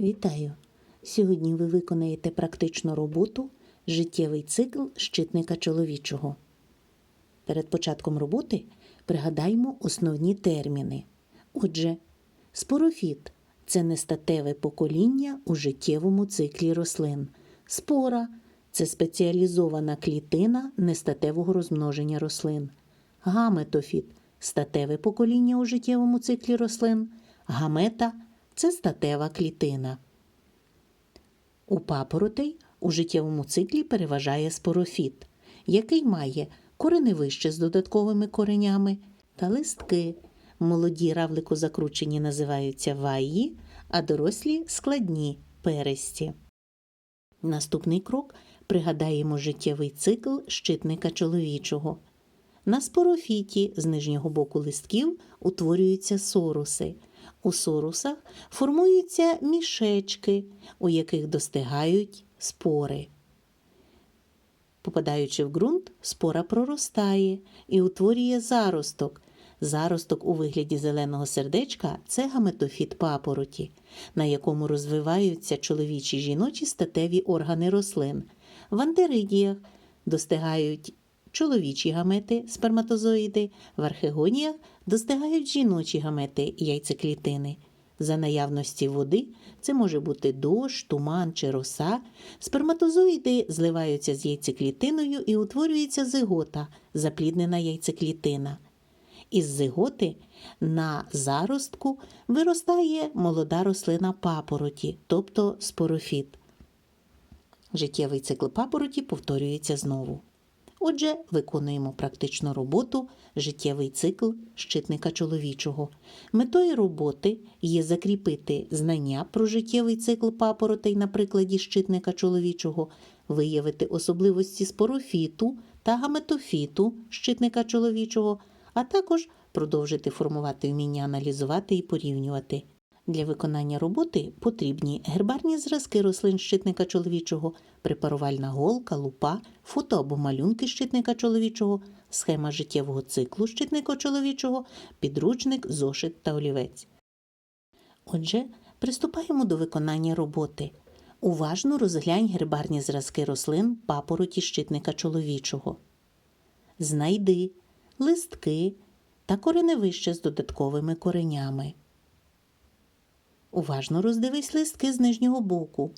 Вітаю! Сьогодні ви виконаєте практичну роботу Життєвий цикл щитника чоловічого. Перед початком роботи пригадаймо основні терміни. Отже, спорофіт це нестатеве покоління у життєвому циклі рослин. Спора це спеціалізована клітина нестатевого розмноження рослин. Гаметофіт статеве покоління у життєвому циклі рослин. Гамета це статева клітина. У папоротей у життєвому циклі переважає спорофіт, який має кореневище з додатковими коренями та листки. Молоді равлику закручені називаються ваї, а дорослі складні пересті. Наступний крок пригадаємо життєвий цикл щитника чоловічого. На спорофіті з нижнього боку листків утворюються соруси. У сорусах формуються мішечки, у яких достигають спори. Попадаючи в ґрунт, спора проростає і утворює заросток. Заросток у вигляді зеленого сердечка це гаметофіт папороті, на якому розвиваються чоловічі жіночі статеві органи рослин. В антеридіях достигають чоловічі гамети сперматозоїди, в архегоніях достигають жіночі гамети яйцеклітини. За наявності води це може бути дощ, туман чи роса. Сперматозоїди зливаються з яйцеклітиною і утворюється зигота, запліднена яйцеклітина. Із зиготи на заростку виростає молода рослина папороті, тобто спорофіт. Життєвий цикл папороті повторюється знову. Отже, виконуємо практичну роботу життєвий цикл щитника чоловічого. Метою роботи є закріпити знання про життєвий цикл папоротей на прикладі щитника чоловічого, виявити особливості спорофіту та гаметофіту щитника чоловічого, а також продовжити формувати вміння аналізувати і порівнювати. Для виконання роботи потрібні гербарні зразки рослин щитника чоловічого, препарувальна голка, лупа, фото або малюнки щитника чоловічого, схема життєвого циклу щитника чоловічого, підручник, зошит та олівець. Отже, приступаємо до виконання роботи. Уважно розглянь гербарні зразки рослин папороті щитника чоловічого. Знайди листки та кореневище з додатковими коренями. Уважно роздивись листки з нижнього боку.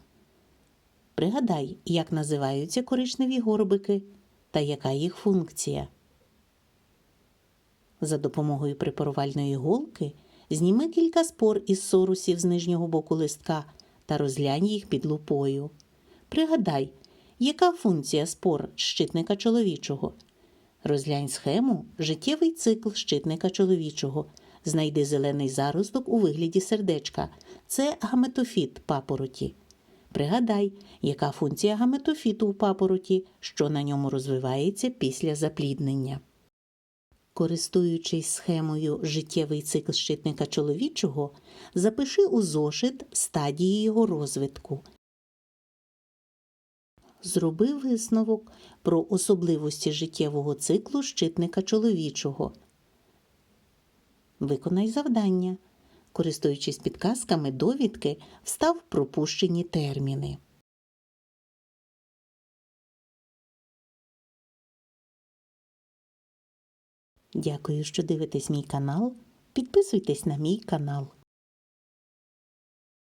Пригадай, як називаються коричневі горбики та яка їх функція. За допомогою препарувальної голки зніми кілька спор із сорусів з нижнього боку листка та розглянь їх під лупою. Пригадай, яка функція спор щитника чоловічого. Розглянь схему життєвий цикл щитника чоловічого. Знайди зелений заросток у вигляді сердечка. Це гаметофіт папороті. Пригадай, яка функція гаметофіту у папороті, що на ньому розвивається після запліднення. Користуючись схемою життєвий цикл щитника чоловічого, запиши у зошит стадії його розвитку. Зроби висновок про особливості життєвого циклу щитника чоловічого. Виконай завдання. Користуючись підказками довідки, встав пропущені терміни. Дякую, що дивитесь мій канал. Підписуйтесь на мій канал.